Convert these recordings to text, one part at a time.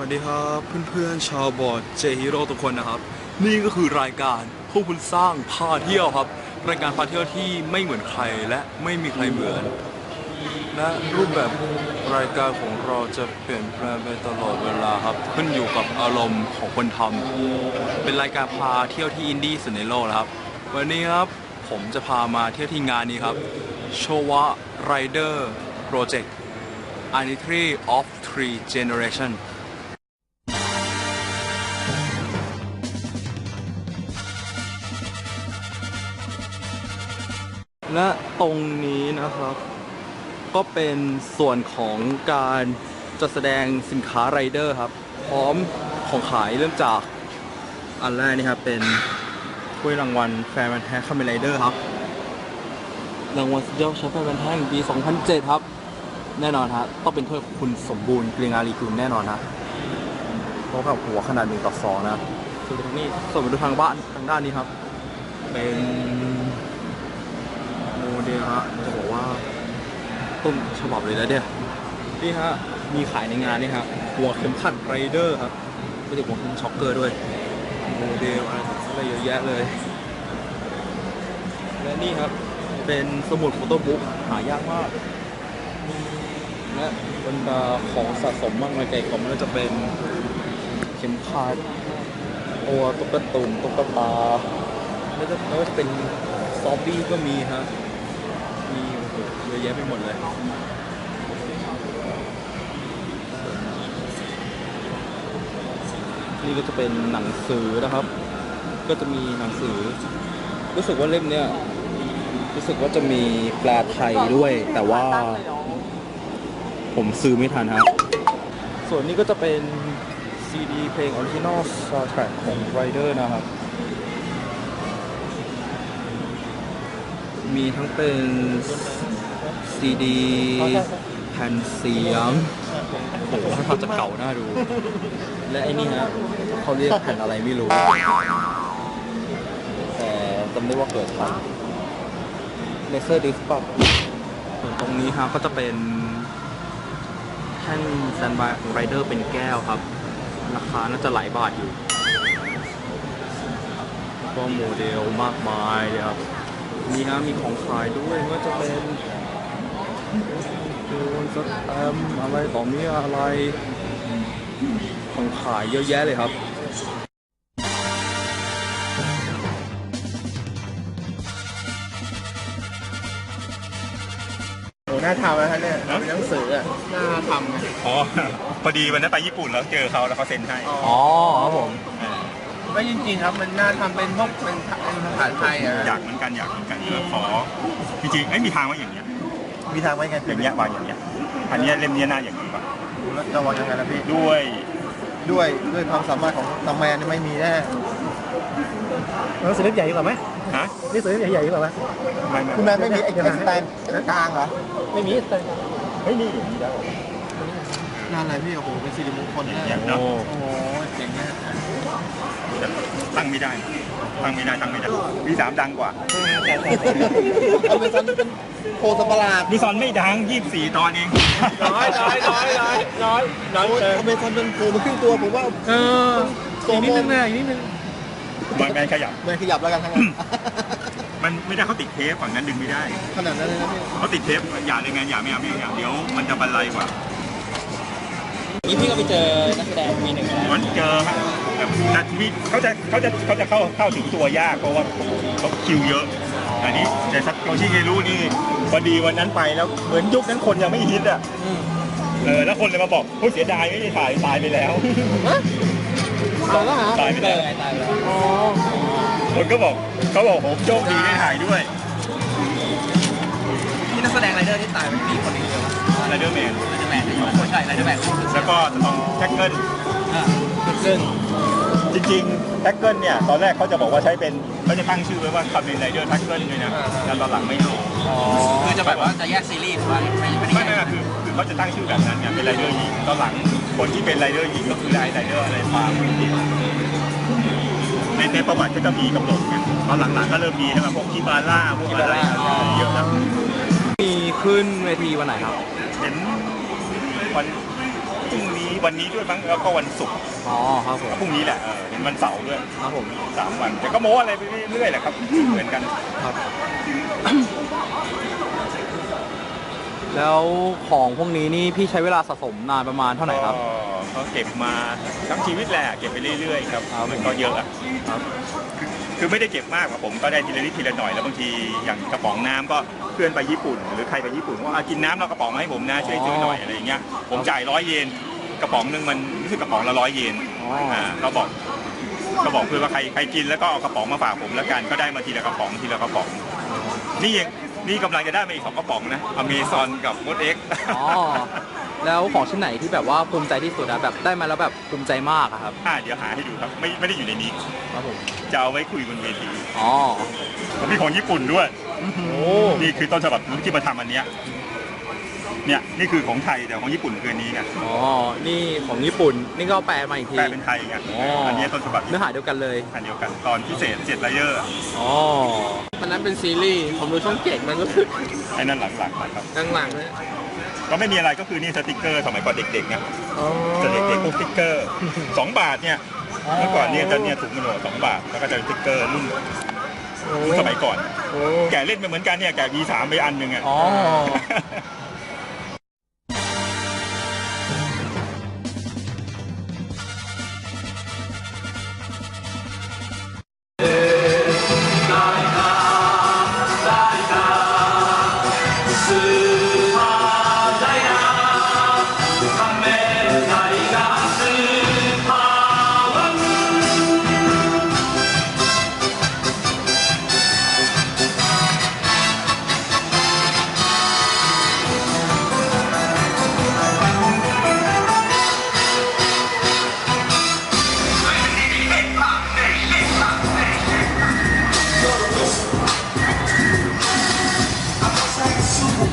วัสดีครับเพื่อนๆชาวบอร์ดเจฮีโร่ทุกคนนะครับ นี่ก็คือรายการพวกคุณสร้างพาเที่ยวครับ รายการพาเที่ยวที่ไม่เหมือนใครและไม่มีใครเหมือน และรูปแบบรายการของเราจะเปลี่ยนแปลงไปตลอดเวลาครับขึ้นอยู่กับอารมณ์ของคนทำเป็นรายการพาเที่ยวที่อินดี้สุดในโลกครับ วันนี้ครับผมจะพามาเที่ยวที่งานนี้ครับโชวะไรเดอร์โปรเจกต์ a n i t r y of Three Generation และตรงนี้นะครับ ก็เป็นส่วนของการจัดแสดงสินค้าไรเดอร์ครับ พร้อมของขายเริ่มจากอันแรกนี่ครับเป็นถ้วยรางวัลแฟร์แมนแท้คัมเมนไรเดอร์ครับ รางวัลสุดยอดชมป์แฟร์แมนแท้แห่งปี 2007 ครับ แน่นอนฮะต้องเป็นถ้วยของคุณสมบูรณ์เกรียงอารีกุลแน่นอนนะเพราะกับหัวขนาดหนึ่งต่อสองนะส่วนทางนี้ส่วนไปดูทางบ้านทางด้านนี้ครับ เป็น โมเดลฮะจะบอกว่าต้นฉบับเลยนะเนี่ยนี่ฮะมีขายในงานนี่ครับหัวเข็มขัดไรเดอร์ครับไม่ใช่หัวเข็มช็อคเกอร์ด้วยโมเดลอะไรต่างๆอะไรเยอะแยะเลย และนี่ครับเป็นสมุดโฟโต้บุ๊กหายากมากและบรรดาของสะสมมากมายไก่ของมันก็จะเป็นเข็มขัดตัวตุ๊กตาตุ่นตุ๊กตาแล้วก็แล้วก็จะเป็นซอมบี้ก็มีฮะ เยอะแยะไปหมดเลยนี่ก็จะเป็นหนังสือนะครับ ก็จะมีหนังสือ รู้สึกว่าเล่มเนี้ยรู้สึกว่าจะมีแปลไทยด้วย แต่ว่า ผมซื้อไม่ทันครับ ส่วนนี้ก็จะเป็นซีดีเพลงออริจินอล soundtrack ของ Rider นะครับ มีทั้งเป็น ซีดีแผ่นเสียงโอ้โหถ้าจะเก่าน่าดู และไอ้นี่ฮะเขาเรียกแผ่นอะไรไม่รู้ แต่จำได้ว่าเกิดทันเลเซอร์ดิสป่ะส่วนตรงนี้ฮะก็จะเป็นแท่นแตนบายของไรเดอร์เป็นแก้วครับ ราคาน่าจะหลายบาทอยู่ก็โมเดลมากมายเลยครับนี่นะมีของขายด้วยก็จะเป็น ดนสแตมป์อะไรต่อมีอะไรของขายเยอะแยะเลยครับโอ้น่าทำนะฮะเนี่ยเป็นหนังสืออะน่าทำนะอ๋อ พอดีวันนั้นไปญี่ปุ่นแล้วเจอเขาแล้วเขาเซ็นให้ อ๋อครับผมไม่จริงๆครับมันน่าทำเป็นพวกเป็นเป็นภาษาไทยอะอยากเหมือนกันอยากเหมือนกันเออขอจริงๆไอ้ยมีทางว่าอย่างเงี้ย มีทางไว้ไงอย่างเงี้ยวางอย่างเงี้ยอันเนี้ยเล่มเนี้ยน่าอย่างนี้ป่ะแล้วจะวางยังไงล่ะพี่ ด้วยด้วยด้วยความสามารถของตาแมนนี่ไม่มีแน่หนังสือเล่มใหญ่ดีกว่าไหมฮะหนังสือเล่มใหญ่ๆดีกว่าไหมไม่ไม่คุณแมนไม่มีไอ้ไอ้สแตนกลางเหรอไม่มีแต่เฮ้ยนี่อย่างนี้ได้นั่นอะไรพี่โอ้โหเป็นสิริมงคลอแน่ย่างเงี้ยเนาะโอ้โหเจ๋งนะแต่ตั้งไม่ได้ตั้งไม่ได้ตั้งไม่ได้วีสามดังกว่าอเมซอนเป็นโคสตว์ประหลาดวีซอนไม่ดังยี่สี่ตอนเองน้อยน้อยน้อยน้อยน้อยน้อยโอ้ยอเมซอนเป็นโผล่มาครึ่งตัวผมว่าเอออีกนิดนึงนะอีกนิดนึงมันแมนขยับแมนขยับแล้วกันทั้งนั้นมันไม่ได้เขาติดเทปฝั่งนั้นดึงไม่ได้ ขนาดนั้นเลยนะพี่เขาติดเทปอย่าเลยแมนอย่าไม่เอาไม่เอาอย่าเดี๋ยวมันจะบรรลัยกว่า นี่พี่ก็ไปเจอนักแสดงปีหนึ่งแล้วมันเจอครับแต่แต่มีเขาจะเขาจะเขาจะเข้าเข้าถึงตัวยากเพราะว่าเขาคิวเยอะ อันนี้แต่ซัตโตชิเกรุนี่พอดีวันนั้นไปแล้วเหมือนยุคนั้นคนยังไม่ฮิตอะเออแล้วคนเลยมาบอกเฮ้ยเสียดายไม่ได้ถ่ายตายไปแล้วตายแล้วฮะตายไปแล้วตายไปแล้วอ๋อคนก็บอกเขาบอกผมโชคดีได้ถ่ายด้วยที่นักแสดงไรเดอร์ที่ตายมันมีคนเดียว ไรเดอร์แมนไรเดอร์แมนคนใช่ไรเดอร์แมนแล้วก็ต้องแท็กเกิลซึ่งจริงๆแท็กเกิลเนี่ยตอนแรกเขาจะบอกว่าใช้เป็นเขาจะตั้งชื่อไว้ว่าคาเมนไรเดอร์แท็กเกิลเลยนะแต่ตอนหลังไม่เอาคือจะแบบว่าจะแยกซีรีส์หรือว่าไม่ไม่ได้ไม่แยไม่กคือคือเขาจะตั้งชื่อแบบนั้นไงเป็นไรเดอร์หญิงตอนหลังคนที่เป็นไรเดอร์หญิงก็คือไรไรเดอร์อะไรฟาร์มในในประวัติก็จะมีกำหนดไงตอนหลังๆก็เริ่มมีใช่ไหมพวกคิบาร่าพวกอะไรเยอะนะมีขึ้นเวทีวันไหนครับ เห็นวันพรุ่งนี้วันนี้ด้วยมั้งแล้วก็วันศุกร์อ๋อครับผมพรุ่งนี้แหละเออเห็นวันเสาร์ด้วยครับผมสามวันแต่ก็โม้อะไรไปเรื่อยๆแหละครับเหมือนกันครับ แล้วของพวกนี้นี่พี่ใช้เวลาสะสมนานประมาณเท่าไหร่ครับ ก็ก็เก็บมาทั้งชีวิตแหละเก็บไปเรื่อยๆครับครับมันก็เยอะอะครับ คือไม่ได้เก็บมากอะผมก็ได้ทีละนิดทีละหน่อยแล้วบางทีอย่างกระป๋องน้ำก็เพื่อนไปญี่ปุ่น หรือใครไปญี่ปุ่นว่าอะกินน้ำเรากระป๋องมาให้ผมนะช่วยซื้อหน่อยอะไรอย่างเงี้ยผมจ่ายร้อยเยนกระป๋องหนึ่งมันรู้สึกกระป๋องละร้อยเยนอ๋ออ่อ่าก็บอกก็บอกเพื่อนว่าใครใครกินแล้วก็เอากระป๋องมาฝากผมแล้วกันก็ได้มาทีละกระป๋องทีละกระป๋อง นี่ยังนี่กำลังจะได้มาอีกสองกระป๋องนะอเมซอนกับมดเอ็ก อ๋อ แล้วของชิ้นไหนที่แบบว่าภูมิใจที่สุดอะแบบได้มาแล้วแบบภูมิใจมากอะครับอ่าเดี๋ยวหาให้ดูครับ ไม่ไม่ได้อยู่ในนี้ ครับผมจะเอาไว้คุยบนเวทีอ๋อผมมีของญี่ปุ่นด้วย โอ้นี่คือต้นฉบับที่มาทำอันเนี้ย เนี่ยนี่คือของไทยแต่ของญี่ปุ่นคืออันนี้ไงอ๋อนี่ของญี่ปุ่นนี่ก็แปลมาอีกที แปลเป็นไทยไงอ๋ออั อันนี้ต้นฉบับเนื้อหาเดียวกันเลยอันเดียวกันตอนพิเศษเจ็ดไลเยอร์อ๋ออันนั้นเป็นซีรีส์ผมดูช่องเจ็ดมันก็คือไอ้นั่นหลังๆนะครับหลังๆเลย ก็ไม่มีอะไรก็คือนี่สติกเกอร์สมัยก่อนเด็กๆไงอ๋อจะเด็กๆพวกสติกเกอร์สองบาทเนี่ยเมื่อก่อนเนี่ยจะเนี่ยถุงมันหัวสองบาทแล้วก็จะเป็นสติกเกอร์รุ่นรุ่นสมัยก่อนโอ้แกะเล่นไปเหมือนกันเนี่ยแกะ V3 ไปอันหนึ่งอะ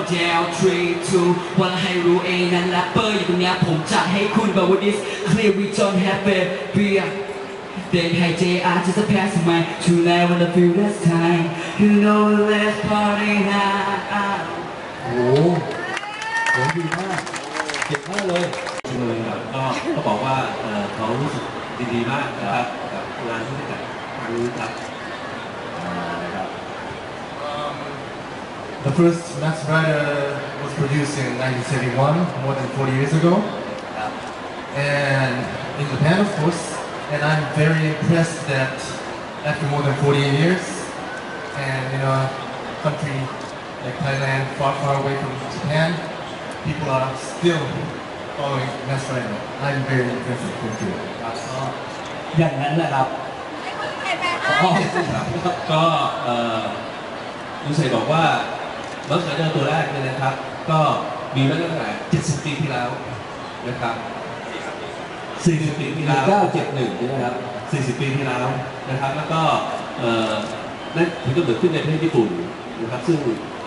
เข้าแถว3 2วันให้รู้เองนั้นแรปเปอร์อยู่ตรงเนี้ยผมจะให้คุณแบบว่า this clear we don't have a beer Then hey JR just a pass my tonight when I feel this time You know let's party now โอ้โหโหดีมากเก่งมากเลยเลยครับก็เขาบอกว่าเออเขารู้สึกดีๆมากนะครับกับงานที่จัดครั้งนี้ครับ The first Max Rider was produced in 1971, more than 40 years ago. And in Japan, of course. And I'm very impressed that after more than 48 years, and in a country like Thailand, far, far away from Japan, people are still following Max Rider. I'm very impressed. Thank you. ครับก็ อย่างนั้นแหละครับ อ๋อครับก็เอ่อลุงเสกบอกว่า รถไฟเดอร์ตัวแรกเนี่ยนะครับ ก็มีมาตั้งแต่70 ปีที่แล้วนะครับ40 ปีที่แล้ว971ใช่ไหมครับ 40 ปีที่แล้วนะครับ แล้วก็เอ่อนั่นถึงกำเนิดขึ้นในประเทศญี่ปุ่นนะครับ ซึ่ง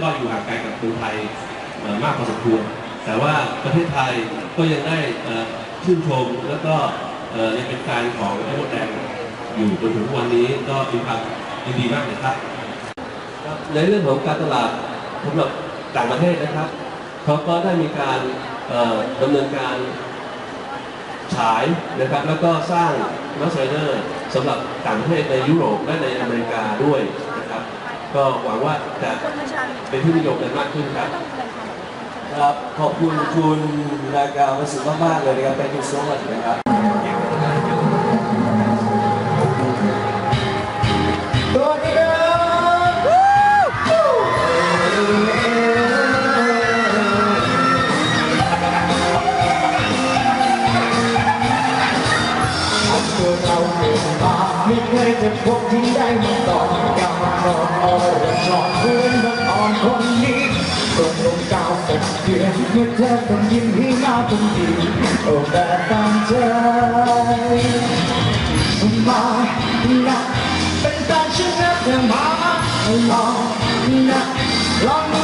ก็อยู่ห่างไกลกับเมืองไทยเอ่อมากพอสมควร แต่ว่าประเทศไทยก็ยังได้เอ่อชื่นชมแล้วก็เอ่อยังเป็นแฟนของไอ้มดแดงอยู่จนถึงทุกวันนี้ก็มีความยินดีมากเลยครับ ในเรื่องของการตลาด สำหรับต่างประเทศนะครับเขาก็ได้มีการดำเนินการฉายนะครับ แล้วก็สร้างมัสไซเดอร์สำหรับต่างประเทศในยุโรปและในอเมริกาด้วยนะครับ ก็หวังว่าจะเป็นที่นิยมกันมากขึ้นครับครับขอบคุณคุณรายการวัสุมากๆเลยนะครับ thank you so much นะครับ ติดมาไม่เคยจะพบที่ได้มาก่อกำลังนอนอ่อนนอนเพื่อนบังอ่อนคนนี้ตรงลงกาวตกเดือนเมื่อเธอต้องยิ้มให้มาคนดีโอ้แบบตามใจมานะเป็นแฟนฉันนะเธอมาลองนะลอง